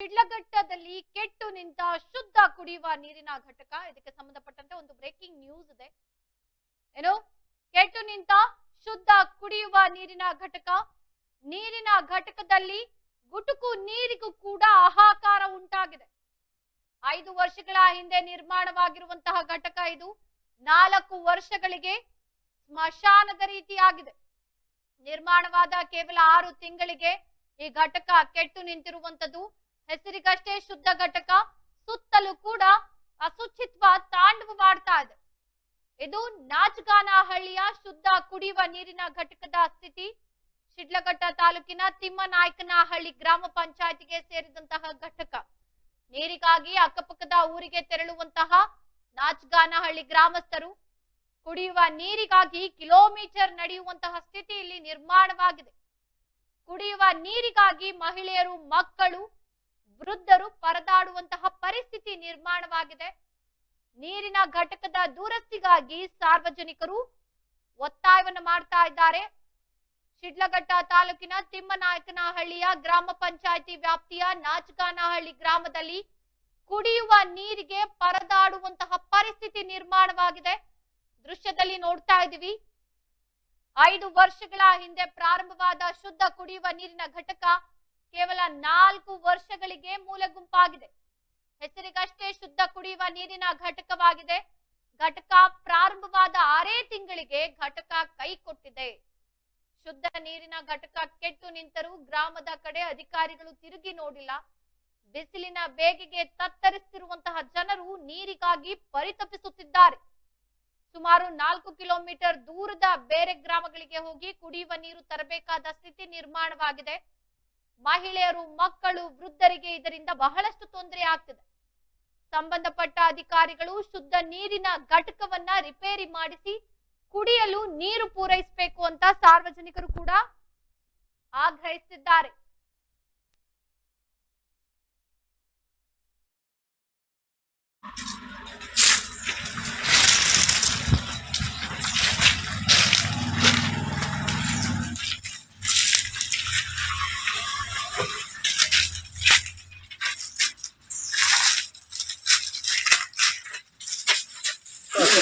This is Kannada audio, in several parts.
ಶಿಡ್ಲಘಟ್ಟದಲ್ಲಿ ಕೆಟ್ಟು ನಿಂತ ಶುದ್ಧ ಕುಡಿಯುವ ನೀರಿನ ಘಟಕ. ಇದಕ್ಕೆ ಸಂಬಂಧಪಟ್ಟಂತೆ ಒಂದು ಬ್ರೇಕಿಂಗ್ ನ್ಯೂಸ್ ಇದೆ. ಏನು? ಕೆಟ್ಟು ನಿಂತ ಶುದ್ಧ ಕುಡಿಯುವ ನೀರಿನ ಘಟಕ. ನೀರಿನ ಘಟಕದಲ್ಲಿ ಗುಟುಕು ನೀರಿಗೂ ಕೂಡ ಹಾಹಾಕಾರ ಉಂಟಾಗಿದೆ. ಐದು ವರ್ಷಗಳ ಹಿಂದೆ ನಿರ್ಮಾಣವಾಗಿರುವಂತಹ ಘಟಕ ಇದು ನಾಲ್ಕು ವರ್ಷಗಳಿಗೆ ಸ್ಮಶಾನದ ರೀತಿಯಾಗಿದೆ. ನಿರ್ಮಾಣವಾದ ಕೇವಲ ಆರು ತಿಂಗಳಿಗೆ ಈ ಘಟಕ ಕೆಟ್ಟು ನಿಂತಿರುವಂತದ್ದು ಹೆಸರಿಗಷ್ಟೇ ಶುದ್ಧ ಘಟಕ, ಸುತ್ತಲೂ ಕೂಡ ಅಶುಚಿತ್ವ ತಾಂಡವವಾಡ್ತಾ ಇದೆ. ಇದು ನಾಚಗಾನಹಳ್ಳಿಯ ಶುದ್ಧ ಕುಡಿಯುವ ನೀರಿನ ಘಟಕದ ಸ್ಥಿತಿ. ಶಿಡ್ಲಘಟ್ಟ ತಾಲೂಕಿನ ತಿಮ್ಮನಾಯಕನಹಳ್ಳಿ ಗ್ರಾಮ ಪಂಚಾಯತಿಗೆ ಸೇರಿದಂತಹ ಘಟಕ. ನೀರಿಗಾಗಿ ಅಕ್ಕಪಕ್ಕದ ಊರಿಗೆ ತೆರಳುವಂತಹ ನಾಚಗಾನಹಳ್ಳಿ ಗ್ರಾಮಸ್ಥರು ಕುಡಿಯುವ ನೀರಿಗಾಗಿ ಕಿಲೋಮೀಟರ್ ನಡೆಯುವಂತಹ ಸ್ಥಿತಿ ಇಲ್ಲಿ ನಿರ್ಮಾಣವಾಗಿದೆ. ಕುಡಿಯುವ ನೀರಿಗಾಗಿ ಮಹಿಳೆಯರು, ಮಕ್ಕಳು ವೃದ್ಧರು ಪರದಾಡುವಂತಹ ಪರಿಸ್ಥಿತಿ ನಿರ್ಮಾಣವಾಗಿದೆ. ನೀರಿನ ಘಟಕದ ದುರಸ್ತಿಗಾಗಿ ಸಾರ್ವಜನಿಕರು ಒತ್ತಾಯವನ್ನು ಮಾಡ್ತಾ ಇದ್ದಾರೆ. ಶಿಡ್ಲಘಟ್ಟ ತಾಲೂಕಿನ ತಿಮ್ಮನಾಯಕನಹಳ್ಳಿಯ ಗ್ರಾಮ ಪಂಚಾಯಿತಿ ವ್ಯಾಪ್ತಿಯ ನಾಚಗಾನಹಳ್ಳಿ ಗ್ರಾಮದಲ್ಲಿ ಕುಡಿಯುವ ನೀರಿಗೆ ಪರದಾಡುವಂತಹ ಪರಿಸ್ಥಿತಿ ನಿರ್ಮಾಣವಾಗಿದೆ. ದೃಶ್ಯದಲ್ಲಿ ನೋಡ್ತಾ ಇದ್ದೀವಿ. ಐದು ವರ್ಷಗಳ ಹಿಂದೆ ಪ್ರಾರಂಭವಾದ ಶುದ್ಧ ಕುಡಿಯುವ ನೀರಿನ ಘಟಕ ಕೇವಲ ನಾಲ್ಕು ವರ್ಷಗಳಿಗೆ ಮೂಲ ಗುಂಪಾಗಿದೆ. ಹೆಸರಿಗಷ್ಟೇ ಶುದ್ಧ ಕುಡಿಯುವ ನೀರಿನ ಘಟಕವಾಗಿದೆ. ಘಟಕ ಪ್ರಾರಂಭವಾದ ಆರೇ ತಿಂಗಳಿಗೆ ಘಟಕ ಕೈ ಕೊಟ್ಟಿದೆ. ಶುದ್ಧ ನೀರಿನ ಘಟಕ ಕೆಟ್ಟು ನಿಂತರೂ ಗ್ರಾಮದ ಕಡೆ ಅಧಿಕಾರಿಗಳು ತಿರುಗಿ ನೋಡಿಲ್ಲ. ಬಿಸಿಲಿನ ಬೇಗೆಗೆ ತತ್ತರಿಸುತ್ತಿರುವಂತಹ ಜನರು ನೀರಿಗಾಗಿ ಪರಿತಪಿಸುತ್ತಿದ್ದಾರೆ. ಸುಮಾರು ನಾಲ್ಕು ಕಿಲೋಮೀಟರ್ ದೂರದ ಬೇರೆ ಗ್ರಾಮಗಳಿಗೆ ಹೋಗಿ ಕುಡಿಯುವ ನೀರು ತರಬೇಕಾದ ಸ್ಥಿತಿ ನಿರ್ಮಾಣವಾಗಿದೆ. ಮಹಿಳೆಯರು, ಮಕ್ಕಳು, ವೃದ್ಧರಿಗೆ ಇದರಿಂದ ಬಹಳಷ್ಟು ತೊಂದರೆ ಆಗ್ತದೆ. ಸಂಬಂಧಪಟ್ಟ ಅಧಿಕಾರಿಗಳು ಶುದ್ಧ ನೀರಿನ ಘಟಕವನ್ನ ರಿಪೇರಿ ಮಾಡಿಸಿ ಕುಡಿಯಲು ನೀರು ಪೂರೈಸಬೇಕು ಅಂತ ಸಾರ್ವಜನಿಕರು ಕೂಡ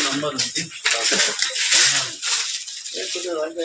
నంబర్ ఉంది లేకపోతే వాళ్ళు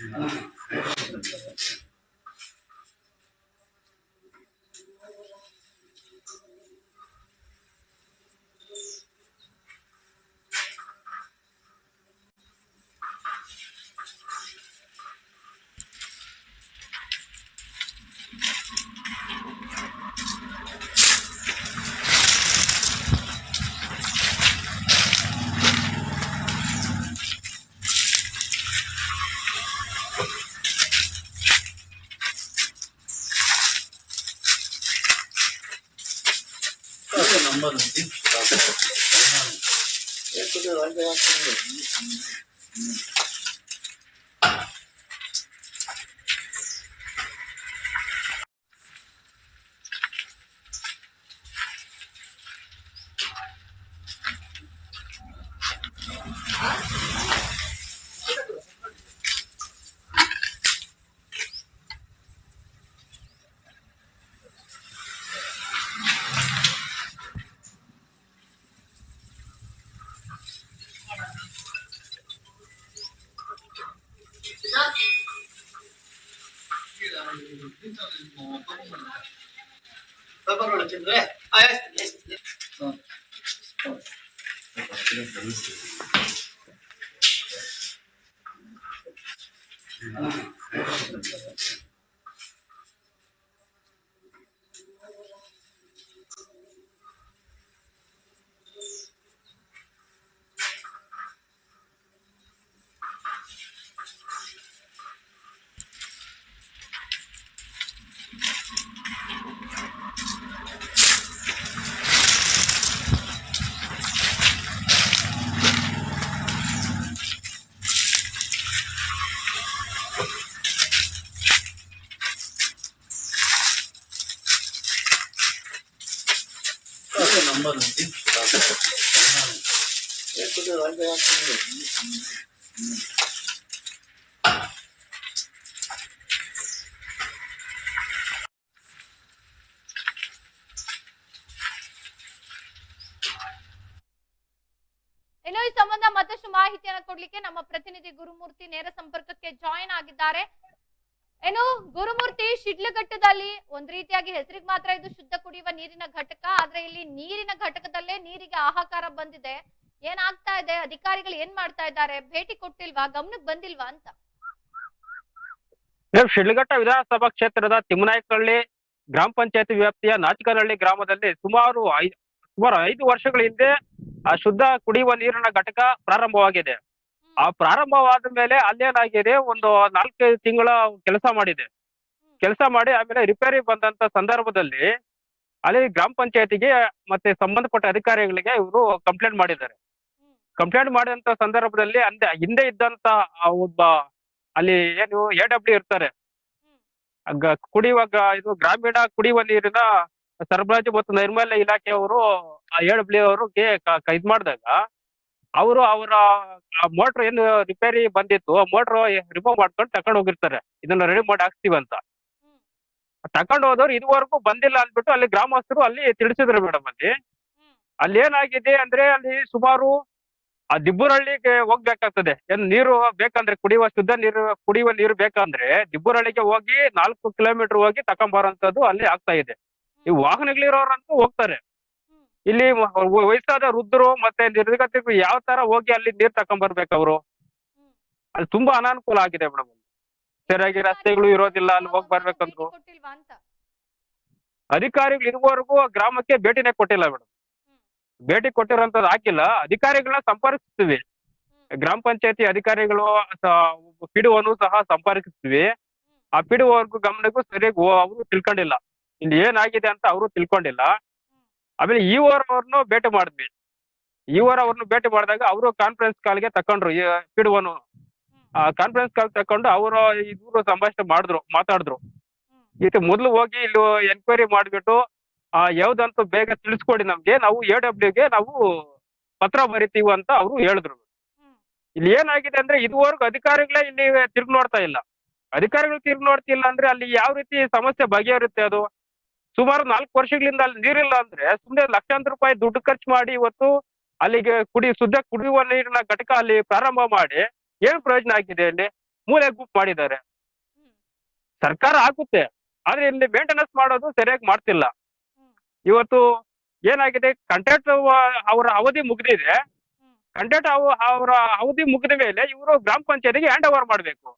Thank you. 頑張るの。えっと、で、間やってみよう。Ayaz. Ayaz. Ayaz. Ayaz. ಈ ಸಂಬಂಧ ಮತ್ತಷ್ಟು ಮಾಹಿತಿಯನ್ನು ಕೊಡ್ಲಿಕ್ಕೆ ನಮ್ಮ ಪ್ರತಿನಿಧಿ ಗುರುಮೂರ್ತಿ ನೇರ ಸಂಪರ್ಕಕ್ಕೆ ಜಾಯಿನ್ ಆಗಿದ್ದಾರೆ. ಗುರುಮೂರ್ತಿ ಶಿಡ್ಲಘಟ್ಟದಲ್ಲಿ ಒಂದ್ ರೀತಿಯಾಗಿ ಹೆಸರಿಗೆ ಮಾತ್ರ ಇದು ಶುದ್ಧ ಕುಡಿಯುವ ನೀರಿನ ಘಟಕ ಆದ್ರೆ ಇಲ್ಲಿ ನೀರಿನ ಘಟಕದಲ್ಲೇ ನೀರಿಗೆ ಆಹಾಕಾರ ಬಂದಿದೆ. ಏನಾಗ್ತಾ ಇದೆ? ಅಧಿಕಾರಿಗಳು ಏನ್ ಮಾಡ್ತಾ ಇದ್ದಾರೆ? ಭೇಟಿ ಕೊಟ್ಟಿಲ್ವಾ? ಗಮನಕ್ಕೆ ಬಂದಿಲ್ವಾ ಅಂತ? ಶಿಡ್ಲಘಟ್ಟ ವಿಧಾನಸಭಾ ಕ್ಷೇತ್ರದ ತಿಮ್ಮನಾಯಕಹಳ್ಳಿ ಗ್ರಾಮ ಪಂಚಾಯತ್ ವ್ಯಾಪ್ತಿಯ ನಾಚಿಕನಹಳ್ಳಿ ಗ್ರಾಮದಲ್ಲಿ ಸುಮಾರು ಸುಮಾರು ಐದು ವರ್ಷಗಳ ಹಿಂದೆ ಆ ಶುದ್ಧ ಕುಡಿಯುವ ನೀರಿನ ಘಟಕ ಪ್ರಾರಂಭವಾಗಿದೆ. ಆ ಪ್ರಾರಂಭವಾದ ಮೇಲೆ ಅಲ್ಲೇನಾಗಿದೆ? ಒಂದು ನಾಲ್ಕೈದು ತಿಂಗಳ ಕೆಲಸ ಮಾಡಿದೆ. ಕೆಲಸ ಮಾಡಿ ಆಮೇಲೆ ರಿಪೇರಿ ಬಂದಂತ ಸಂದರ್ಭದಲ್ಲಿ ಅಲ್ಲಿ ಗ್ರಾಮ ಪಂಚಾಯತಿಗೆ ಮತ್ತೆ ಸಂಬಂಧಪಟ್ಟ ಅಧಿಕಾರಿಗಳಿಗೆ ಇವರು ಕಂಪ್ಲೇಂಟ್ ಮಾಡಿದ್ದಾರೆ. ಕಂಪ್ಲೇಂಟ್ ಮಾಡಿದಂತ ಸಂದರ್ಭದಲ್ಲಿ ಅಂದೆ, ಹಿಂದೆ ಇದ್ದಂತ ಆ ಒಬ್ಬ ಅಲ್ಲಿ ಏನು ಎ ಡಬ್ಲ್ಯೂ ಇರ್ತಾರೆ. ಕುಡಿಯುವ ಇದು ಗ್ರಾಮೀಣ ಕುಡಿಯುವ ನೀರಿನ ಸರಬರಾಜು ಮತ್ತು ನೈರ್ಮಲ್ಯ ಇಲಾಖೆಯವರು ಎ ಡಬ್ಲ್ಯೂ ಅವರಿಗೆ ಇದ್ ಮಾಡಿದಾಗ ಅವರು ಅವರ ಮೋಟರ್ ಏನು ರಿಪೇರಿ ಬಂದಿತ್ತು ಮೋಟರ್ ರಿಮೂವ್ ಮಾಡ್ಕೊಂಡು ತಕೊಂಡು ಹೋಗಿರ್ತಾರೆ. ಇದನ್ನ ರೆಡಿ ಮಾಡಿ ಹಾಕ್ಸ್ತೀವಿ ಅಂತ. ತಗೊಂಡು ಹೋದವ್ರು ಇದುವರೆಗೂ ಬಂದಿಲ್ಲ ಅಂದ್ಬಿಟ್ಟು ಅಲ್ಲಿ ಗ್ರಾಮಸ್ಥರು ಅಲ್ಲಿ ತಿಳಿಸಿದ್ರು ಮೇಡಮ್ ಅಲ್ಲಿ. ಅಲ್ಲಿ ಏನಾಗಿದೆ ಅಂದ್ರೆ ಅಲ್ಲಿ ಸುಮಾರು ಆ ದಿಬ್ಬುರಳ್ಳಿಗೆ ಹೋಗ್ಬೇಕಾಗ್ತದೆ ಏನ್ ನೀರು ಬೇಕಂದ್ರೆ ಕುಡಿಯುವ ಶುದ್ಧ ನೀರು, ಕುಡಿಯುವ ನೀರು ಬೇಕಂದ್ರೆ ದಿಬ್ಬುರಳ್ಳಿಗೆ ಹೋಗಿ ನಾಲ್ಕು ಕಿಲೋಮೀಟರ್ ಹೋಗಿ ತಕೊಂಬಾರಂತದ್ದು ಅಲ್ಲಿ ಆಗ್ತಾ ಇದೆ ಈ ವಾಹನಗಳಿರೋರಂತೂ ಹೋಗ್ತಾರೆ. ಇಲ್ಲಿ ವಯಸ್ಸಾದ ವೃದ್ಧರು ಮತ್ತೆ ನಿರ್ಗತಿಕರು ಯಾವ ತರ ಹೋಗಿ ಅಲ್ಲಿ ನೀರ್ ತಕೊಂಬರ್ಬೇಕು ಅವರು. ಅಲ್ಲಿ ತುಂಬಾ ಅನಾನುಕೂಲ ಆಗಿದೆ ಮೇಡಮ್ ಸರಿಯಾಗಿ ರಸ್ತೆಗಳು ಇರೋದಿಲ್ಲ ಅಲ್ಲಿ ಹೋಗಿ ಬರ್ಬೇಕಂದ್ರು. ಕೊಟ್ಟಿಲ್ವಾ ಅಂತ? ಅಧಿಕಾರಿಗಳು ಇರುವವರೆಗೂ ಆ ಗ್ರಾಮಕ್ಕೆ ಭೇಟಿನೇ ಕೊಟ್ಟಿಲ್ಲ ಮೇಡಮ್. ಭೇಟಿ ಕೊಟ್ಟಿರೋಂಥದ್ದು ಹಾಕಿಲ್ಲ. ಅಧಿಕಾರಿಗಳನ್ನ ಸಂಪರ್ಕಿಸ್ತೀವಿ. ಗ್ರಾಮ ಪಂಚಾಯತಿ ಅಧಿಕಾರಿಗಳು ಪಿಡಿಒನು ಸಹ ಸಂಪರ್ಕಿಸ್ತೀವಿ. ಆ ಪಿಡಿಒರ್ಗು ಗಮನಕ್ಕೂ ಸರಿಯಾಗಿ ಅವರು ತಿಳ್ಕೊಂಡಿಲ್ಲ. ಇಲ್ಲಿ ಏನಾಗಿದೆ ಅಂತ ಅವರು ತಿಳ್ಕೊಂಡಿಲ್ಲ. ಆಮೇಲೆ ಈ ಅವ್ರನ್ನು ಭೇಟಿ ಮಾಡಿದ್ವಿ. ಈ ಅವ್ರನ್ನು ಭೇಟಿ ಮಾಡಿದಾಗ ಅವರು ಕಾನ್ಫರೆನ್ಸ್ ಕಾಲ್ಗೆ ತಕೊಂಡ್ರು ಪಿಡಿಒನು ಕಾನ್ಫರೆನ್ಸ್ ಕಾಲ್ ತಕೊಂಡು ಅವರು ಇದ್ರು ಸಂಭಾಷಣೆ ಮಾಡಿದ್ರು ಮಾತಾಡಿದ್ರು. ಇದು ಮೊದಲು ಹೋಗಿ ಇಲ್ಲಿ ಎನ್ಕ್ವೈರಿ ಮಾಡಿಬಿಟ್ಟು ಆ ಯಾವ್ದಂತೂ ಬೇಗ ತಿಳಿಸ್ಕೊಡಿ ನಮ್ಗೆ ನಾವು ಎ ಡಬ್ಲ್ಯೂಗೆ ನಾವು ಪತ್ರ ಬರಿತೀವಿ ಅಂತ ಅವರು ಹೇಳಿದ್ರು. ಇಲ್ಲಿ ಏನಾಗಿದೆ ಅಂದ್ರೆ ಇದುವರೆಗೂ ಅಧಿಕಾರಿಗಳೇ ಇಲ್ಲಿ ತಿರುಗಿ ನೋಡ್ತಾ ಇಲ್ಲ. ಅಧಿಕಾರಿಗಳು ತಿರುಗಿ ನೋಡ್ತಿಲ್ಲ ಅಂದ್ರೆ ಅಲ್ಲಿ ಯಾವ ರೀತಿ ಸಮಸ್ಯೆ ಬಗೆಹರುತ್ತೆ ಅದು? ಸುಮಾರು ನಾಲ್ಕು ವರ್ಷಗಳಿಂದ ಅಲ್ಲಿ ನೀರಿಲ್ಲ ಅಂದ್ರೆ ಸುಮ್ಮನೆ ಲಕ್ಷಾಂತರ ರೂಪಾಯಿ ದುಡ್ಡು ಖರ್ಚು ಮಾಡಿ ಇವತ್ತು ಅಲ್ಲಿಗೆ ಕುಡಿ ಶುದ್ಧ ಕುಡಿಯುವ ನೀರಿನ ಘಟಕ ಅಲ್ಲಿ ಪ್ರಾರಂಭ ಮಾಡಿ ಏನ್ ಪ್ರಯೋಜನ ಆಗಿದೆ ಅಲ್ಲಿ? ಮೂಲೆ ಗುಂಪು ಮಾಡಿದ್ದಾರೆ. ಸರ್ಕಾರ ಹಾಕುತ್ತೆ ಆದ್ರೆ ಇಲ್ಲಿ ಮೇಂಟೆನೆನ್ಸ್ ಮಾಡೋದು ಸರಿಯಾಗಿ ಮಾಡ್ತಿಲ್ಲ. ಇವತ್ತು ಏನಾಗಿದೆ ಕಂಟ್ರಾಕ್ಟ್ ಅವರ ಅವಧಿ ಮುಗಿದಿದೆ. ಕಂಟೆಂಟ್ ಅವರ ಅವಧಿ ಮುಗಿದ ಮೇಲೆ ಇವರು ಗ್ರಾಮ ಪಂಚಾಯತಿಗೆ ಹ್ಯಾಂಡ್ ಓವರ್ ಮಾಡಬೇಕು.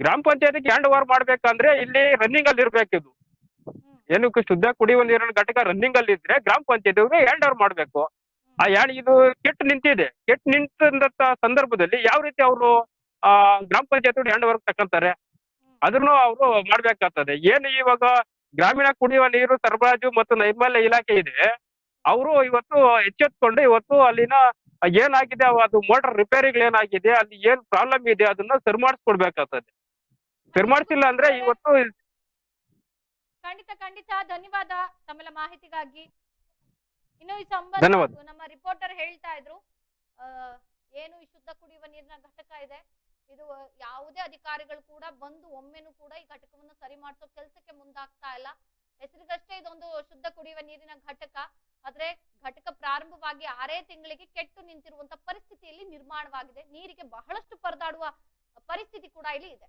ಗ್ರಾಮ ಪಂಚಾಯತಿಗೆ ಹ್ಯಾಂಡ್ ಓವರ್ ಮಾಡ್ಬೇಕಂದ್ರೆ ಇಲ್ಲಿ ರನ್ನಿಂಗ್ ಅಲ್ಲಿ ಇರ್ಬೇಕಿದು. ಏನಕ್ಕೆ ಶುದ್ಧ ಕುಡಿಯುವ ನೀರಿನ ಘಟಕ ರನ್ನಿಂಗ್ ಅಲ್ಲಿ ಇದ್ರೆ ಗ್ರಾಮ ಪಂಚಾಯತಿ ಹ್ಯಾಂಡ್ ಓವರ್ ಮಾಡಬೇಕು. ಆ ಯಾಳಿ ಇದು ಕೆಟ್ಟು ನಿಂತಿದೆ. ಕೆಟ್ಟು ನಿಂತಂತ ಸಂದರ್ಭದಲ್ಲಿ ಯಾವ ರೀತಿ ಅವರು, ಆ, ಗ್ರಾಮ ಪಂಚಾಯತ್ ಹ್ಯಾಂಡ್ ಓವರ್ ತಕ್ಕಂತಾರೆ. ಅದನ್ನು ಅವರು ಮಾಡ್ಬೇಕಾಗ್ತದೆ. ಏನು ಇವಾಗ ಗ್ರಾಮೀಣ ಕುಡಿಯುವ ನೀರು, ಸರಬರಾಜು ಮತ್ತು ನೈರ್ಮಲ್ಯ ಇಲಾಖೆ ಇದೆ. ಅವರು ಇವತ್ತು ಎಚ್ಚೆತ್ಕೊಂಡು ಇವತ್ತು ಅಲ್ಲಿನ ಏನಾಗಿದೆ, ಅದು ಮೋಟರ್ ರಿಪೇರಿಗಳು ಏನಾಗಿದೆ ಅಲ್ಲಿ ಏನ್ ಪ್ರಾಬ್ಲಮ್ ಇದೆ ಅದನ್ನ ಸರಿ ಮಾಡಿಸ್ಕೊಡ್ಬೇಕಾಗ್ತದೆ. ಸರಿ ಮಾಡಿಸಿಲ್ಲ ಅಂದ್ರೆ ಇವತ್ತು ಖಂಡಿತ ಖಂಡಿತ. ಧನ್ಯವಾದ ತಮ್ಮೆಲ್ಲ ಮಾಹಿತಿಗಾಗಿ. ಇನ್ನು ಈ ಸಂಬಂಧ. ನಮ್ಮ ರಿಪೋರ್ಟರ್ ಹೇಳ್ತಾ ಇದ್ರು. ಏನು ಈ ಶುದ್ಧ ಕುಡಿಯುವ ನೀರಿನ ಘಟಕ ಇದೆ. ಇದು ಯಾವುದೇ ಅಧಿಕಾರಿಗಳು ಕೂಡ ಬಂದು ಒಮ್ಮೆನೂ ಕೂಡ ಈ ಘಟಕವನ್ನು ಸರಿ ಮಾಡಿಸೋ ಕೆಲಸಕ್ಕೆ ಮುಂದಾಗ್ತಾ ಇಲ್ಲ. ಹೆಸರಿಗಷ್ಟೇ ಇದೊಂದು ಶುದ್ಧ ಕುಡಿಯುವ ನೀರಿನ ಘಟಕ. ಆದ್ರೆ ಘಟಕ ಪ್ರಾರಂಭವಾಗಿ ಆರೇ ತಿಂಗಳಿಗೆ ಕೆಟ್ಟು ನಿಂತಿರುವಂತ ಪರಿಸ್ಥಿತಿಯಲ್ಲಿ ನಿರ್ಮಾಣವಾಗಿದೆ. ನೀರಿಗೆ ಬಹಳಷ್ಟು ಪರದಾಡುವ ಪರಿಸ್ಥಿತಿ ಕೂಡ ಇಲ್ಲಿ ಇದೆ.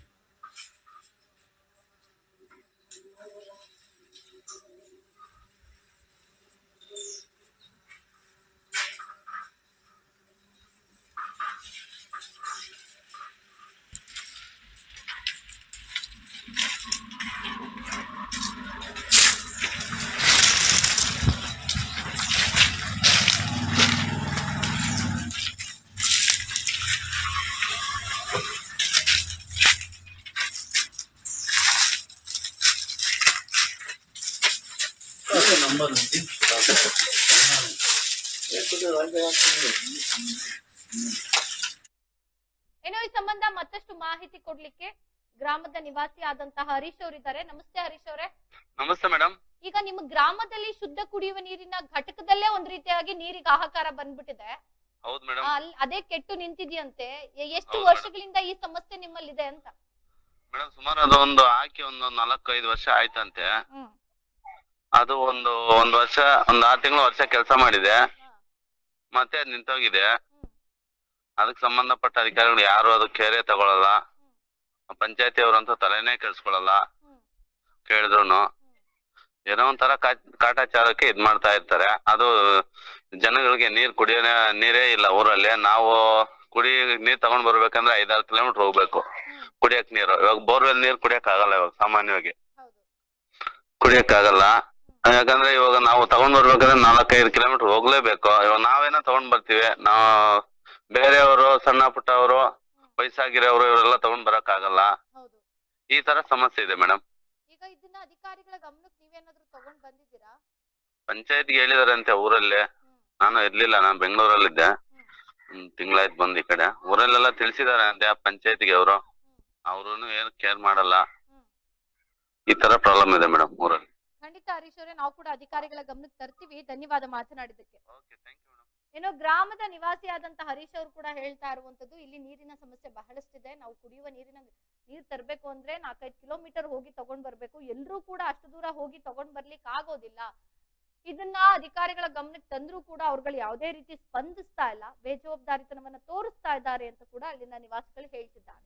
ಏನೋ ಈ ಸಂಬಂಧ ಮತ್ತಷ್ಟು ಮಾಹಿತಿ ಕೊಡ್ಲಿಕ್ಕೆ ಗ್ರಾಮದ ನಿವಾಸಿ ಆದಂತಹ ಹರೀಶ್ ಅವರಿದ್ದಾರೆ. ನಮಸ್ತೆ ಹರೀಶ್ ಅವರೇ. ನಮಸ್ತೆ ಮೇಡಮ್ ಈಗ ನಿಮ್ಮ ಗ್ರಾಮದಲ್ಲಿ ಶುದ್ಧ ಕುಡಿಯುವ ನೀರಿನ ಘಟಕದಲ್ಲೇ ಒಂದ್ ರೀತಿಯಾಗಿ ನೀರಿಗೆ ಹಾಹಾಕಾರ ಬಂದ್ಬಿಟ್ಟಿದೆ. ಹೌದು ಮೇಡಮ್ ಅಲ್- ಅದೇ ಕೆಟ್ಟು ನಿಂತಿದೆಯಂತೆ. ಎ- ಎಷ್ಟು ಹೌದು ವರ್ಷಗಳಿಂದ ಈ ಸಮಸ್ಯೆ ನಿಮ್ಮಲ್ಲಿದೆ ಅಂತ? ಮೇಡಮ್ ಸುಮಾರು ಅದು ಒಂದು ಹಾಕಿ ಒಂದು ನಾಲ್ಕು ಐದು ವರ್ಷ ಆಯ್ತಂತೆ. ಹ್ಮ್. ಅದು ಒಂದು ಒಂದು ವರ್ಷ ಒಂದು ಆರು ತಿಂಗಳು ವರ್ಷ ಕೆಲಸ ಮಾಡಿದೆ. ಮತ್ತೆ ಅದು ನಿಂತೋಗಿದೆ. ಅದಕ್ಕೆ ಸಂಬಂಧಪಟ್ಟ ಅಧಿಕಾರಿಗಳು ಯಾರು ಅದು ಕೇರೆ ತಗೊಳಲ್ಲ. ಪಂಚಾಯತಿ ಅವರಂತೂ ತಲೆನೇ ಕೆಡ್ಸ್ಕೊಳಲ್ಲ. ಕೇಳಿದ್ರು ಏನೋ ಒಂಥರ ಕಾಟಾಚಾರಕ್ಕೆ ಇದ್ ಮಾಡ್ತಾ ಇರ್ತಾರೆ. ಅದು ಜನಗಳಿಗೆ ನೀರ್ ಕುಡಿಯೋ ನೀರೇ ಇಲ್ಲ ಊರಲ್ಲಿ. ನಾವು ಕುಡಿ ನೀರ್ ತಗೊಂಡ್ ಬರ್ಬೇಕಂದ್ರೆ ಐದಾರು ಕಿಲೋಮೀಟರ್ ಹೋಗ್ಬೇಕು. ಕುಡಿಯಕ್ ನೀರು. ಇವಾಗ ಬೋರ್ವೆಲ್ ನೀರ್ ಕುಡಿಯಕ್ ಆಗಲ್ಲ ಇವಾಗ ಸಾಮಾನ್ಯವಾಗಿ. ಕುಡಿಯಕ್ ಆಗಲ್ಲ. ಯಾಕಂದ್ರೆ ಇವಾಗ ನಾವು ತಗೊಂಡ್ ಬರ್ಬೇಕಂದ್ರೆ ನಾಲ್ಕೈದು ಕಿಲೋಮೀಟರ್ ಹೋಗ್ಲೇಬೇಕು. ಇವಾಗ ನಾವೇನೋ ತಗೊಂಡ್ ಬರ್ತೀವಿ. ನಾವು ಬೇರೆಯವರು ಸಣ್ಣ ಪುಟ್ಟವರು ವಯಸ್ಸಾಗಿರೋರು ಇವರೆಲ್ಲ ತಗೊಂಡ್ ಬರಕ್ ಆಗಲ್ಲ ಹೌದು. ಈ ತರ ಸಮಸ್ಯೆ ಇದೆ ಮೇಡಮ್ ಈಗ ಇದನ್ನ ಅಧಿಕಾರಿಗಳ ಗಮನಕ್ಕೆ ನೀವೇನಾದ್ರೂ ತಗೊಂಡ್ ಬಂದಿದ್ದೀರಾ? ಪಂಚಾಯತ್ಗೆ ಹೇಳಿದಾರಂತೆ ಊರಲ್ಲಿ. ಹ್ಮ್. ನಾನು ಇರ್ಲಿಲ್ಲ ನಾನು ಬೆಂಗಳೂರಲ್ಲಿದ್ದೆ. ಹ್ಮ್. ಹ್ಮ್ ತಿಂಗಳಾಯ್ತು ಬಂದ್ ಈ ಕಡೆ. ಊರಲ್ಲೆಲ್ಲ ತಿಳಿಸಿದಾರೆ ಅಂತೆ ಆ ಪಂಚಾಯತ್ಗೆ ಅವರು. ಹ್ಮ್. ಅವ್ರು ಏನು ಕೇರ್ ಮಾಡಲ್ಲ. ಹ್ಮ್. ಈ ತರ ಪ್ರಾಬ್ಲಮ್ ಇದೆ ಮೇಡಮ್ ಊರಲ್ಲಿ. ಖಂಡಿತ ಹರೀಶ್ ಅವರೇ ನಾವು ಕೂಡ ಅಧಿಕಾರಿಗಳ ಗಮನಕ್ಕೆ ತರ್ತೀವಿ. ಧನ್ಯವಾದ ಮಾತನಾಡಿದಕ್ಕೆ ಏನೋ ಗ್ರಾಮದ ನಿವಾಸಿಯಾದಂತ ಹರೀಶ್ ಅವರು ಕೂಡ ಹೇಳ್ತಾ ಇರುವಂತದ್ದು ಇಲ್ಲಿ ನೀರಿನ ಸಮಸ್ಯೆ ಬಹಳಷ್ಟಿದೆ. ನಾವು ಕುಡಿಯುವ ನೀರಿನ ನೀರ್ ತರಬೇಕು ಅಂದ್ರೆ ನಾಲ್ಕೈದು ಕಿಲೋಮೀಟರ್ ಹೋಗಿ ತಗೊಂಡ್ ಬರ್ಬೇಕು. ಎಲ್ಲರೂ ಕೂಡ ಅಷ್ಟು ದೂರ ಹೋಗಿ ತಗೊಂಡ್ ಬರ್ಲಿಕ್ಕೆ ಆಗೋದಿಲ್ಲ. ಇದನ್ನ ಅಧಿಕಾರಿಗಳ ಗಮನಕ್ಕೆ ತಂದ್ರೂ ಕೂಡ ಅವ್ರುಗಳು ಯಾವುದೇ ರೀತಿ ಸ್ಪಂದಿಸ್ತಾ ಇಲ್ಲ. ಬೇಜವಾಬ್ದಾರಿತನವನ್ನ ತೋರಿಸ್ತಾ ಇದ್ದಾರೆ ಅಂತ ಕೂಡ ಅಲ್ಲಿನ ನಿವಾಸಿಗಳು ಹೇಳ್ತಿದ್ದಾರೆ.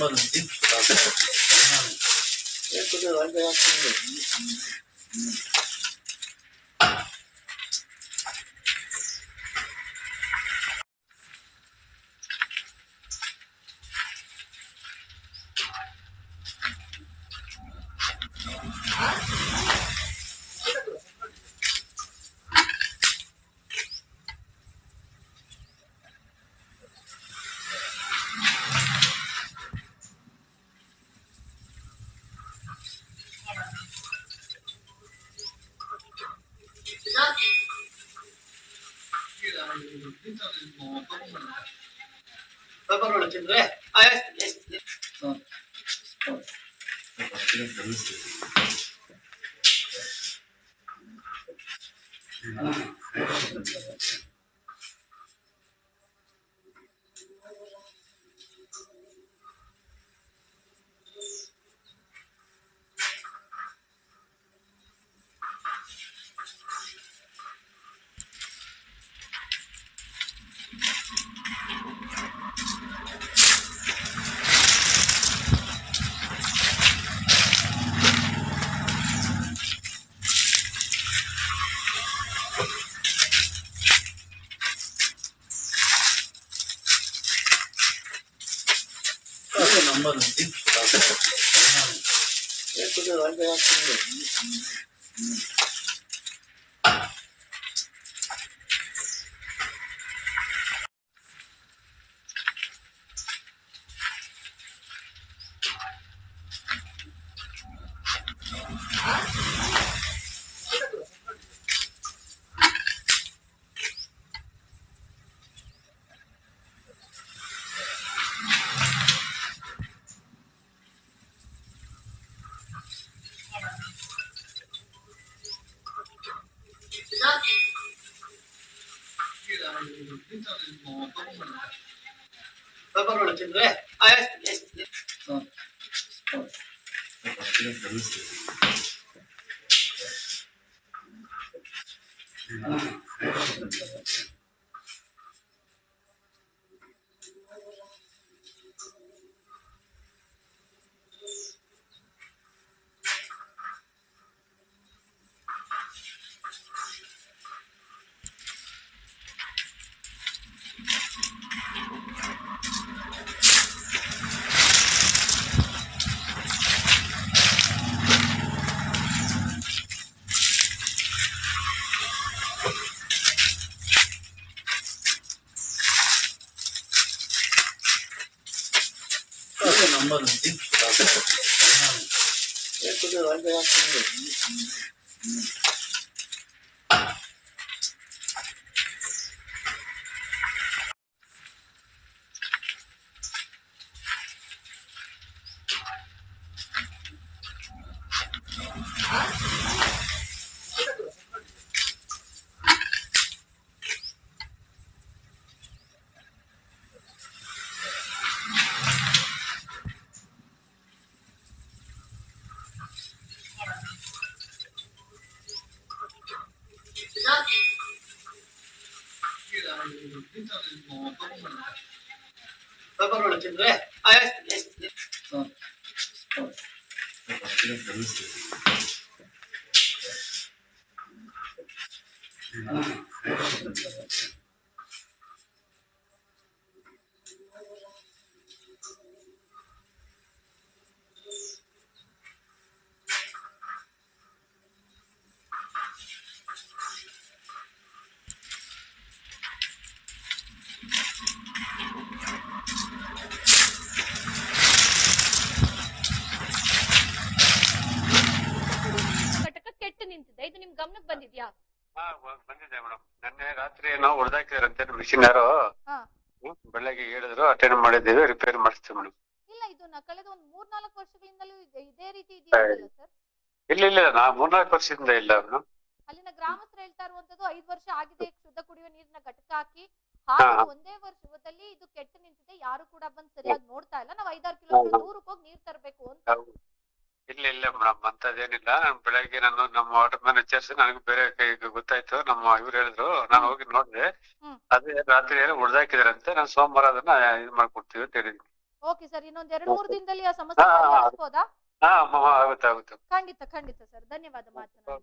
ತಿಂದ್ರೆ ಆಯ್ತು ಎಷ್ಟು ನಂಬರ್ ಏಕದು ಒಂದೇ ಹಾಕ್ತೀನಿ ಪೇಪರ್ ಒಳಗೆ ತಿಂದ್ರೆ ಆಯ್ತು ಎಷ್ಟು のに。え、それイブやってんの ತಿಂದ್ರೆ ಆಯ್ತು ಎಷ್ಟು ಹ್ಮ್ ಅದು ನಂಬರ್ ಎಷ್ಟು ಒಂದೇ ಆಗ್ತದೆ ಪೇಪರ್ ಒಳಗೆ ತಿಂದ್ರೆ ಆಯ್ತು ಎಷ್ಟು ಹ್ಮ್ ಹ್ಮ್ ಘಟಕ ಕೆಟ್ಟು ನಿಂತಿದೆ ಇದು ನಿಮ್ ಗಮನಕ್ಕೆ ಬಂದಿದ್ಯಾ ಹಾ ಬ- ಬಂದಿದೆ ಮೇಡಮ್ ನಿನ್ನೆ ರಾತ್ರಿ ಏನೋ ಹೊಡೆದಾಕಿದಾರಂತೆ ಮಿಷಿನ್ ಯಾರೋ ಹಾ. ಹ್ಮ್, ಬೆಳಗ್ಗೆ ಹೇಳಿದ್ರು ಅಟೆಂಡ್ ಮಾಡಿದ್ದೀವಿ ರಿಪೇರ್ ಮಾಡಿಸ್ತೀವಿ ಮೇಡಮ್. ಇಲ್ಲ ಇದು ನ- ಕಳೆದ ಒಂದ್ ಮೂರ್ನಾಲ್ಕು ವರ್ಷಗಳಿಂದಲೂ ಇದೆ- ಇದೇ ರೀತಿ ಇದೆಯಲ್ಲ ಸರ್? ಇಲ್ಲ ಇಲ್ಲ ನಾ ಮೂರ್ನಾಲ್ಕು ವರ್ಷದಿಂದ ಇಲ್ಲ ಮೇಡಮ್. ಅಲ್ಲಿನ ಗ್ರಾಮಸ್ಥರು ಹೇಳ್ತಾ ಇರುವಂತದ್ದು ಐದು ವರ್ಷ ಆಗಿದೆ ಶುದ್ಧ ಕುಡಿಯುವ ನೀರಿನ ಘಟಕ ಹಾಕಿ. ಹಾಗೆ ಹಾ. ಒಂದೇ ವರ್ಷದಲ್ಲಿ ಇದು ಕೆಟ್ಟು ನಿಂತಿದೆ. ಯಾರು ಕೂಡ ಬಂದ್ ಸರಿಯಾಗಿ ನೋಡ್ತಾ ಇಲ್ಲ. ನಾವು ಐದಾರು ಕಿಲೋಮೀಟರ್. ದೂರಕ್ಕೆ ಹೋಗಿ ನೀರ್ ತರಬೇಕು ಅಂತ. ಇಲ್ಲ ಇಲ್ಲ ಮೇಡಮ್ ಅಂತದೇನಿಲ್ಲ. ನಾನು ಬೆಳಗ್ಗೆ ನಾನು ನಮ್ಮ ಆರ್ಡರ್ ಮ್ಯಾನ್ ವಿಚಾರಿಸಿ ನನಗೆ ಬೇರೆ ಕೈಗೆ ಗೊತ್ತಾಯ್ತು. ನಮ್ಮ ಇವ್ರು ಹೇಳಿದ್ರು ನಾನು ಹೋಗಿ ನೋಡಿದೆ. ಹ್ಮ್. ಅದೇ ರಾತ್ರಿ ಏನೋ ಹೊಡೆದಾಕಿದಾರಂತೆ ನಾನು ಸೋಮವಾರ ಅದನ್ನ ಇದು ಮಾಡ್ಕೊಡ್ತೀವಿ ಅಂತ ಹೇಳಿದ್ವಿ ಓಕೆ ಸರ್ ಇನ್ನೊಂದ್ ಎರಡ್ ಮೂರು ದಿನದಲ್ಲಿ ಆ ಸಮಸ್ಯೆ ಹಾ, ಹಾ, ಹಾ. ಪರಿಹರಿಸ್ಬೋದಾ ಹಾ ಮ- ಆಗುತ್ತೆ ಆಗುತ್ತೆ. ಖಂಡಿತ ಖಂಡಿತ ಸರ್ ಧನ್ಯವಾದ ಮಾತನಾಡಿ.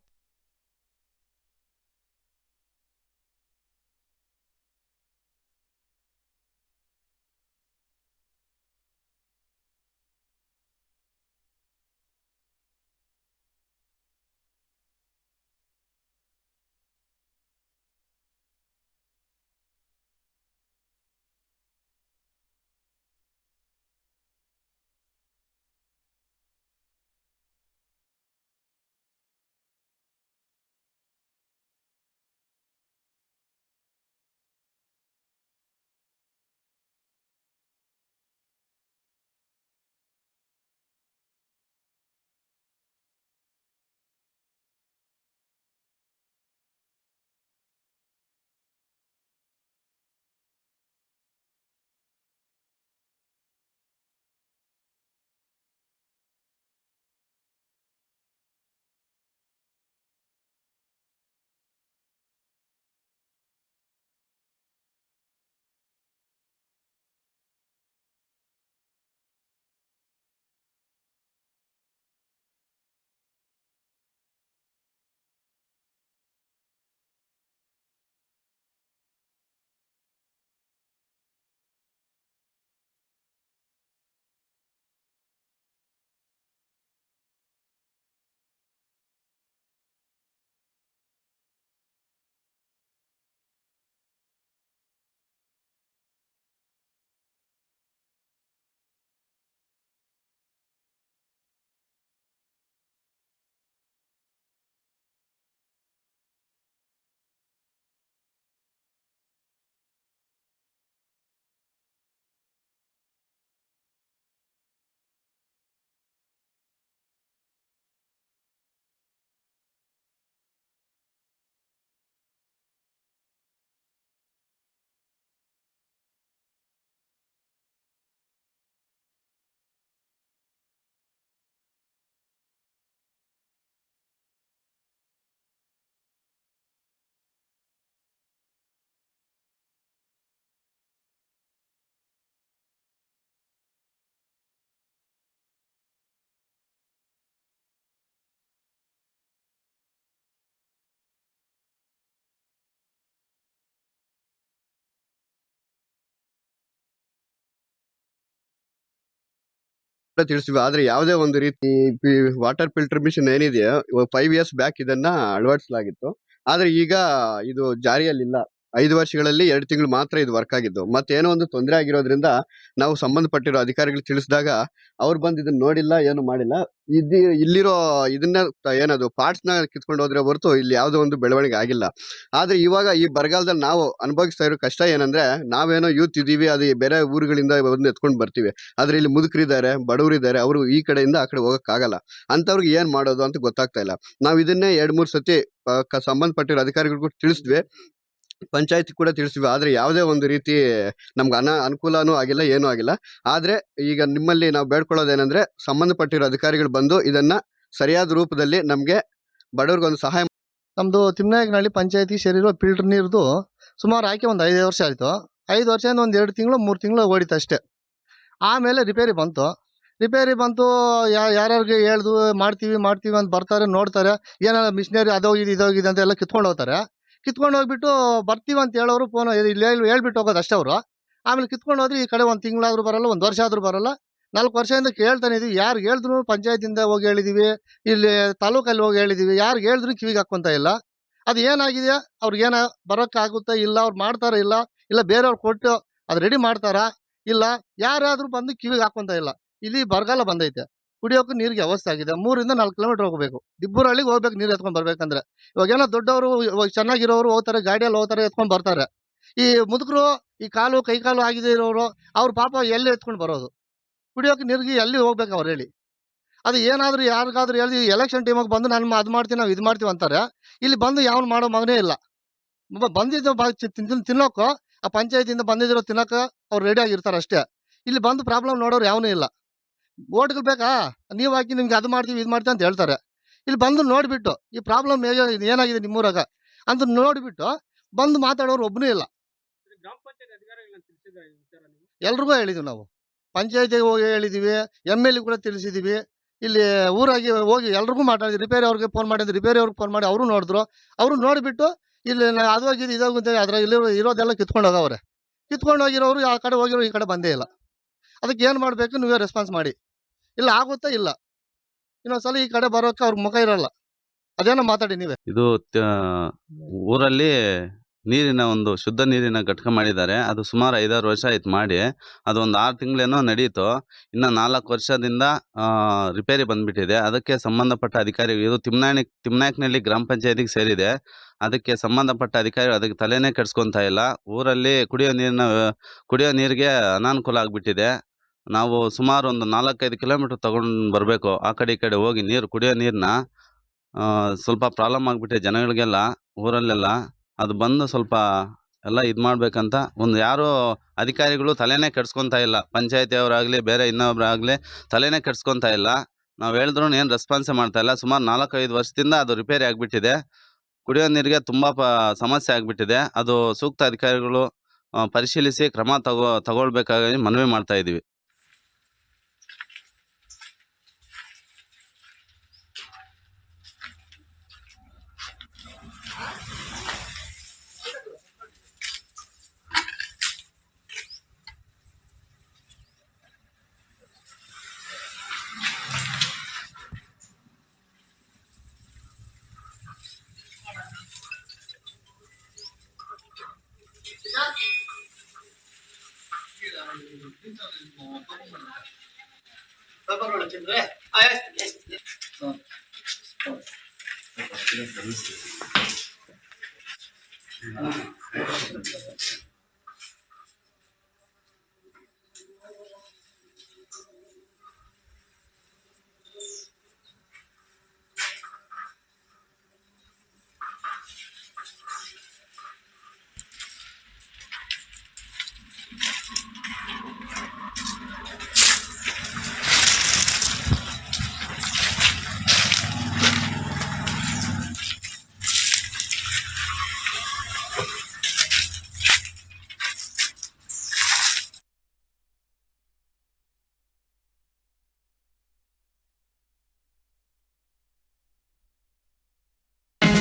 ತಿಳಿಸ್ತೀವಿ. ಆದ್ರೆ ಯಾವುದೇ ಒಂದು ರೀತಿ ವಾಟರ್ ಫಿಲ್ಟರ್ ಮಿಷನ್ ಏನಿದೆಯೋ ಫೈವ್ ಇಯರ್ಸ್ ಬ್ಯಾಕ್ ಇದನ್ನ ಅಳವಡಿಸಲಾಗಿತ್ತು. ಆದ್ರೆ ಈಗ ಇದು ಜಾರಿಯಲ್ಲಿಲ್ಲ. ಐದು ವರ್ಷಗಳಲ್ಲಿ ಎರಡು ತಿಂಗಳು ಮಾತ್ರ ಇದು ವರ್ಕ್ ಆಗಿದ್ದು. ಮತ್ತೇನೋ ಒಂದು ತೊಂದರೆ ಆಗಿರೋದ್ರಿಂದ ನಾವು ಸಂಬಂಧಪಟ್ಟಿರೋ ಅಧಿಕಾರಿಗಳು ತಿಳಿಸಿದಾಗ ಅವ್ರು ಬಂದು ಇದನ್ನ ನೋಡಿಲ್ಲ, ಏನು ಮಾಡಿಲ್ಲ. ಇದು ಇಲ್ಲಿರೋ ಇದನ್ನ ಏನದು ಪಾರ್ಟ್ಸ್ನ ಕಿತ್ಕೊಂಡು ಹೋದ್ರೆ ಹೊರತು ಇಲ್ಲಿ ಯಾವುದೋ ಒಂದು ಬೆಳವಣಿಗೆ ಆಗಿಲ್ಲ. ಆದ್ರೆ ಇವಾಗ ಈ ಬರಗಾಲದಲ್ಲಿ ನಾವು ಅನುಭವಿಸ್ತಾ ಇರೋ ಕಷ್ಟ ಏನಂದ್ರೆ ನಾವೇನೋ ಯೂತ್ ಇದೀವಿ, ಅದು ಬೇರೆ ಊರುಗಳಿಂದ ಬಂದು ಎತ್ಕೊಂಡು ಬರ್ತೀವಿ. ಆದ್ರೆ ಇಲ್ಲಿ ಮುದುಕರಿದ್ದಾರೆ, ಬಡವರಿದ್ದಾರೆ, ಅವರು ಈ ಕಡೆಯಿಂದ ಆ ಕಡೆ ಹೋಗೋಕ್ಕಾಗಲ್ಲ. ಅಂತವ್ರಿಗೆ ಏನು ಮಾಡೋದು ಅಂತ ಗೊತ್ತಾಗ್ತಾ ಇಲ್ಲ. ನಾವು ಇದನ್ನೇ ಎರಡು ಮೂರು ಸತಿ ಸಂಬಂಧಪಟ್ಟಿರೋ ಅಧಿಕಾರಿಗಳಿಗೂ ತಿಳಿಸಿದ್ವಿ. ಪಂಚಾಯತ್ ಕೂಡ ತಿಳಿಸಿದ್ವಿ ಆದ್ರೆ ಯಾವುದೇ ಒಂದು ರೀತಿ ನಮ್ಗೆ ಅನ ಅನುಕೂಲನೂ ಆಗಿಲ್ಲ, ಏನೂ ಆಗಿಲ್ಲ. ಆದ್ರೆ ಈಗ ನಿಮ್ಮಲ್ಲಿ ನಾವು ಬೇಡ್ಕೊಳ್ಳೋದೇನೆಂದರೆ ಸಂಬಂಧಪಟ್ಟಿರೋ ಅಧಿಕಾರಿಗಳು ಬಂದು ಇದನ್ನ ಸರಿಯಾದ ರೂಪದಲ್ಲಿ ನಮಗೆ ಬಡವ್ರಿಗೊಂದು ಸಹಾಯ ನಮ್ಮದು ತಿಮ್ಮನಾಯಕನಹಳ್ಳಿ ಪಂಚಾಯತಿ ಸೇರಿರೋ ಫಿಲ್ಟರ್ ನೀರ್ದು ಸುಮಾರು ಆಯ್ಕೆ ಒಂದು ಐದು ವರ್ಷ ಆಯಿತು. ಐದು ವರ್ಷದಿಂದ ಒಂದು ಎರಡು ತಿಂಗಳು, ಮೂರು ತಿಂಗಳು ಓಡಿತು ಅಷ್ಟೇ. ಆಮೇಲೆ ರಿಪೇರಿ ಬಂತು. ರಿಪೇರಿ ಬಂತು, ಯಾ- ಯಾರ್ಯಾರಿಗೆ ಹೇಳ್ದು ಮಾಡ್ತೀವಿ ಮಾಡ್ತೀವಿ ಅಂತ ಬರ್ತಾರೆ, ನೋಡ್ತಾರೆ. ಏನಾರ ಮಿಷಿನರಿ ಅದೋಗಿದೆ ಇದೋಗಿದೆ ಅಂತ ಎಲ್ಲ ಕಿತ್ಕೊಂಡು ಹೋಗ್ತಾರೆ. ಕಿತ್ಕೊಂಡು ಹೋಗ್ಬಿಟ್ಟು ಬರ್ತೀವಿ ಅಂತ ಹೇಳೋರು ಫೋನ್ ಇಲ್ಲಿ ಹೇಳಿ- ಹೇಳ್ಬಿಟ್ಟು ಹೋಗೋದು ಅಷ್ಟೇ ಅವರು. ಆಮೇಲೆ ಕಿತ್ಕೊಂಡು ಹೋದ್ರೆ ಈ ಕಡೆ ಒಂದು ತಿಂಗಳಾದ್ರೂ ಬರಲ್ಲ, ಒಂದು ವರ್ಷ ಆದರೂ ಬರಲ್ಲ. ನಾಲ್ಕು ವರ್ಷದಿಂದ ಕೇಳ್ತಾನೆ ಇದೀವಿ ಯಾರು ಹೇಳಿದ್ರು ಪಂಚಾಯತಿಂದ ಹೋಗಿ ಹೇಳಿದೀವಿ, ಇಲ್ಲಿ ತಾಲೂಕಲ್ಲಿ ಹೋಗಿ ಹೇಳಿದೀವಿ, ಯಾರು ಹೇಳಿದ್ರು ಕಿವಿಗೆ ಹಾಕೊಂತ ಇಲ್ಲ. ಅದು ಏನಾಗಿದೆ? ಅವ್ರಿಗೆ ಏನ ಬರೋಕ್ಕಾಗುತ್ತಾ ಇಲ್ಲ, ಅವ್ರು ಮಾಡ್ತಾರ ಇಲ್ಲ? ಇಲ್ಲ ಬೇರೆಯವ್ರು ಕೊಟ್ಟು ಅದು ರೆಡಿ ಮಾಡ್ತಾರಾ? ಇಲ್ಲ, ಯಾರಾದರೂ ಬಂದು ಕಿವಿಗೆ ಹಾಕೊಂತ ಇಲ್ಲ. ಇಲ್ಲಿ ಬರಗಾಲ ಬಂದೈತೆ. ಕುಡಿಯೋಕೆ ನೀರಿಗೆ ವ್ಯವಸ್ಥೆ ಆಗಿದೆ. ಮೂರಿಂದ ನಾಲ್ಕು ಕಿಲೋಮೀಟರ್ ಹೋಗಬೇಕು. ದಿಬ್ಬೂರಳ್ಳಿಗೆ ಹೋಗ್ಬೇಕು, ನೀರು ಎತ್ಕೊಂಡು ಬರ್ಬೇಕಂದ್ರೆ. ಇವಾಗ ಏನೋ ದೊಡ್ಡವರು ಚೆನ್ನಾಗಿರೋರು ಹೋಗ್ತಾರೆ, ಗಾಡಿಯಲ್ಲಿ ಹೋಗ್ತಾರೆ, ಎತ್ಕೊಂಡು ಬರ್ತಾರೆ. ಈ ಮುದುಕರು, ಈ ಕಾಲು, ಕೈ ಕಾಲು ಆಗಿದೆ ಇರೋರು, ಅವ್ರ ಪಾಪ ಎಲ್ಲಿ ಎತ್ಕೊಂಡು ಬರೋದು? ಕುಡಿಯೋಕೆ ನೀರಿಗೆ ಎಲ್ಲಿ ಹೋಗ್ಬೇಕು ಅವ್ರು ಹೇಳಿ? ಅದು ಏನಾದರೂ ಯಾರಿಗಾದ್ರೂ ಹೇಳಿ ಎಲೆಕ್ಷನ್ ಟೈಮಿಗೆ ಬಂದು ನಾನು ಅದು ಮಾಡ್ತೀನಿ, ನಾವು ಇದು ಮಾಡ್ತೀವಿ ಅಂತಾರೆ. ಇಲ್ಲಿ ಬಂದು ಯಾವನು ಮಾಡೋ ಮಗನೇ ಇಲ್ಲ. ಬಂದಿದ್ದು ಬಾ- ತಿನ್ನೋಕ್ಕೋ ತಿನ್- ತಿನ್ನೋಕು, ಆ ಪಂಚಾಯತಿಯಿಂದ ಬಂದಿದ್ರು ತಿನ್ನೋಕೆ ಅವ್ರು ರೆಡಿ ಆಗಿರ್ತಾರೆ ಅಷ್ಟೇ. ಇಲ್ಲಿ ಬಂದು ಪ್ರಾಬ್ಲಮ್ ನೋಡೋರು ಯಾವನೂ ಇಲ್ಲ. ಓಟ್ಗಳು ಬೇಕಾ? ನೀವು ಹಾಕಿ ನಿಮ್ಗೆ ಅದು ಮಾಡ್ತೀವಿ ಇದು ಮಾಡ್ತೀವಿ ಅಂತ ಹೇಳ್ತಾರೆ. ಇಲ್ಲಿ ಬಂದು ನೋಡಿಬಿಟ್ಟು ಈ ಪ್ರಾಬ್ಲಮ್ ಏನಾಗಿದೆ ನಿಮ್ಮೂರಾಗ? ಅಂತ ನೋಡಿಬಿಟ್ಟು ಬಂದು ಮಾತಾಡೋರು ಒಬ್ಬನೇ ಇಲ್ಲ. ಎಲ್ರಿಗೂ ಹೇಳಿದ್ವಿ ನಾವು. ಪಂಚಾಯತಿಗೆ ಹೋಗಿ ಹೇಳಿದ್ದೀವಿ ಎಂ ಎಲ್ ಕೂಡ ತಿಳಿಸಿದ್ದೀವಿ ಇಲ್ಲಿ ಊರಾಗಿ ಹೋಗಿ ಎಲ್ರಿಗೂ ಮಾತಾಡಿದ್ವಿ. ರಿಪೇರಿ ಅವ್ರಿಗೆ ಫೋನ್ ಮಾಡಿದ್ವಿ. ರಿಪೇರಿ ಅವ್ರಿಗೆ ಫೋನ್ ಮಾಡಿ ಅವರು ನೋಡಿದ್ರು. ಅವರು ನೋಡಿಬಿಟ್ಟು ಇಲ್ಲಿ ಅದು ಹೋಗಿದ್ದು ಇದು ಹೋಗಿದೆ ಅದ್ರಾಗ ಇಲ್ಲಿ ಇರೋದೆಲ್ಲ ಕಿತ್ಕೊಂಡು ಹೋಗವ್ರೆ. ಕಿತ್ಕೊಂಡು ಹೋಗಿರೋರು ಆ ಕಡೆ ಹೋಗಿರೋ ಈ ಕಡೆ ಬಂದೇ ಇಲ್ಲ. ಅದಕ್ಕೆ ಏನು ಮಾಡಬೇಕು? ನೀವೇ ರೆಸ್ಪಾನ್ಸ್ ಮಾಡಿ. ಇಲ್ಲ, ಆಗುತ್ತಾ ಇಲ್ಲ. ಇನ್ನೊಂದ್ಸಲ ಈ ಕಡೆ ಬರೋಕೆ ಅವ್ರ ಮುಖ ಇರಲ್ಲ. ಅದೇನೋ ಮಾತಾಡಿ ನೀವೇ. ಇದು ಊರಲ್ಲಿ ನೀರಿನ ಒಂದು ಶುದ್ಧ ನೀರಿನ ಘಟಕ ಮಾಡಿದ್ದಾರೆ. ಅದು ಸುಮಾರು ಐದಾರು ವರ್ಷ ಆಯ್ತು ಮಾಡಿ. ಅದು ಒಂದು ಆರು ತಿಂಗಳೇನೋ ನಡೀತು. ಇನ್ನು ನಾಲ್ಕು ವರ್ಷದಿಂದ ರಿಪೇರಿ ಬಂದ್ಬಿಟ್ಟಿದೆ. ಅದಕ್ಕೆ ಸಂಬಂಧಪಟ್ಟ ಅಧಿಕಾರಿ ಇದು ತಿಮ್ನಾಯಕ್ ತಿಮ್ನಾಯಕ್ನಲ್ಲಿ ಗ್ರಾಮ ಪಂಚಾಯತಿಗೆ ಸೇರಿದೆ. ಅದಕ್ಕೆ ಸಂಬಂಧಪಟ್ಟ ಅಧಿಕಾರಿ ಅದಕ್ಕೆ ತಲೆನೇ ಕೆಡಿಸ್ಕೊತಾ ಇಲ್ಲ. ಊರಲ್ಲಿ ಕುಡಿಯೋ ನೀರಿನ, ಕುಡಿಯೋ ನೀರಿಗೆ ಅನಾನುಕೂಲ ಆಗ್ಬಿಟ್ಟಿದೆ. ನಾವು ಸುಮಾರು ಒಂದು ನಾಲ್ಕೈದು ಕಿಲೋಮೀಟ್ರ್ ತೊಗೊಂಡು ಬರಬೇಕು. ಆ ಕಡೆ ಈ ಕಡೆ ಹೋಗಿ ನೀರು ಕುಡಿಯೋ ನೀರನ್ನ ಸ್ವಲ್ಪ ಪ್ರಾಬ್ಲಮ್ ಆಗಿಬಿಟ್ಟಿದೆ ಜನಗಳಿಗೆಲ್ಲ, ಊರಲ್ಲೆಲ್ಲ. ಅದು ಬಂದು ಸ್ವಲ್ಪ ಎಲ್ಲ ಇದು ಮಾಡಬೇಕಂತ ಒಂದು ಯಾರು ಅಧಿಕಾರಿಗಳು ತಲೆನೇ ಕೆಡ್ಸ್ಕೊತಾ ಇಲ್ಲ. ಪಂಚಾಯತಿಯವರಾಗಲಿ, ಬೇರೆ ಇನ್ನೊಬ್ಬರಾಗಲಿ ತಲೆನೇ ಕೆಡ್ಸ್ಕೊತಾ ಇಲ್ಲ. ನಾವು ಹೇಳಿದ್ರು ಏನು ರೆಸ್ಪಾನ್ಸೇ ಮಾಡ್ತಾ ಇಲ್ಲ. ಸುಮಾರು ನಾಲ್ಕೈದು ವರ್ಷದಿಂದ ಅದು ರಿಪೇರಿ ಆಗಿಬಿಟ್ಟಿದೆ. ಕುಡಿಯೋ ನೀರಿಗೆ ತುಂಬ ಪ, ಸಮಸ್ಯೆ ಆಗಿಬಿಟ್ಟಿದೆ. ಅದು ಸೂಕ್ತ ಅಧಿಕಾರಿಗಳು ಪರಿಶೀಲಿಸಿ ಕ್ರಮ ತಗೋ, ತಗೊಳ್ಬೇಕಾಗಿ ಮನವಿ ಮಾಡ್ತಾ ಇದ್ದೀವಿ வச்சிருந்தேன்